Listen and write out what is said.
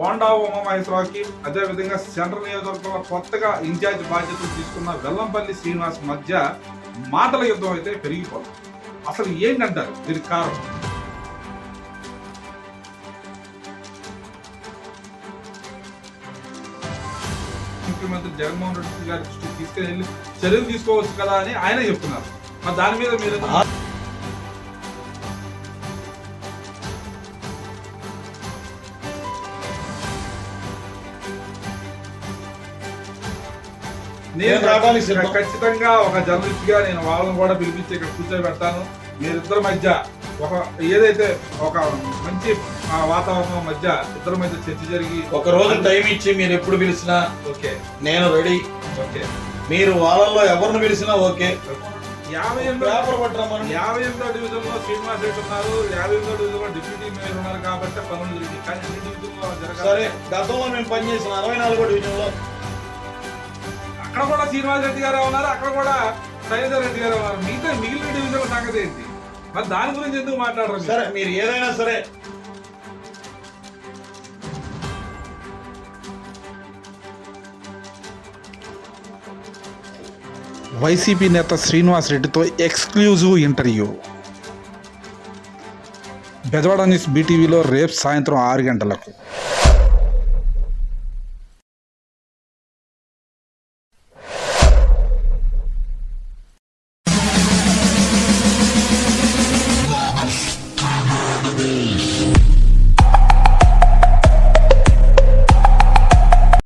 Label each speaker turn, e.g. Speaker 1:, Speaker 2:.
Speaker 1: బోండా ఉమామహేశ్వరరావుకి అదేవిధంగా సెంట్రల్ నియోజకవర్గంలో కొత్తగా ఇన్ఛార్జ్ బాధ్యతలు తీసుకున్న వెల్లంపల్లి శ్రీనివాస్ మధ్య మాటల యుద్ధం అయితే పెరిగిపోతుంది. అసలు ఏంటంటారు? దీనికి కారణం? ముఖ్యమంత్రి జగన్మోహన్ రెడ్డి గారి దృష్టికి తీసుకెళ్ళి చర్యలు తీసుకోవచ్చు కదా అని ఆయన చెప్తున్నారు. మరి దాని మీద మీరు నేను
Speaker 2: సిద్ధం.
Speaker 1: ఖచ్చితంగా ఒక జర్నలిస్ట్గా నేను వాళ్ళని కూడా పిలిపించి ఇక్కడ కూర్చోబెడతాను మీరిద్దరి మధ్య ఒక ఏదైతే ఒక మంచి వాతావరణం మధ్య ఇద్దరి మధ్య చర్చ జరిగి
Speaker 2: ఒక రోజు టైం ఇచ్చి మీరు ఎప్పుడు పిలిచినా
Speaker 1: ఓకే.
Speaker 2: నేను రెడీ.
Speaker 1: ఓకే.
Speaker 2: మీరు వాళ్ళల్లో ఎవరిని పిలిచినా ఓకే.
Speaker 1: యాభై ఎనిమిది యాభై ఎనిమిదో డివిజన్లో శ్రీనివాస్ రెడ్డి ఉన్నారు. యాభై ఎనిమిదో డివిజన్లో డిప్యూటీ మేయర్ ఉన్నారు కాబట్టి పనులు జరిగింది. కానీ అన్ని డివిజన్లో
Speaker 2: సరే గతంలో మేము పనిచేసిన అరవై నాలుగో డివిజన్లో
Speaker 1: అక్కడ కూడా శ్రీనివాస్ రెడ్డి గారు ఉన్నారు అక్కడ కూడా శైలజ రెడ్డి గారు ఉన్నారు. మిగతా మిగిలిన డివిజన్ సంగతి ఏంటి? మరి దాని గురించి ఎందుకు మాట్లాడరు?
Speaker 2: సరే మీరు ఏదైనా సరే.
Speaker 3: వైసీపీ నేత శ్రీనివాస్ రెడ్డితో ఎక్స్క్లూజివ్ ఇంటర్వ్యూ. బెజవాడ న్యూస్ బీటీవీలో రేపు సాయంత్రం ఆరు గంటలకు.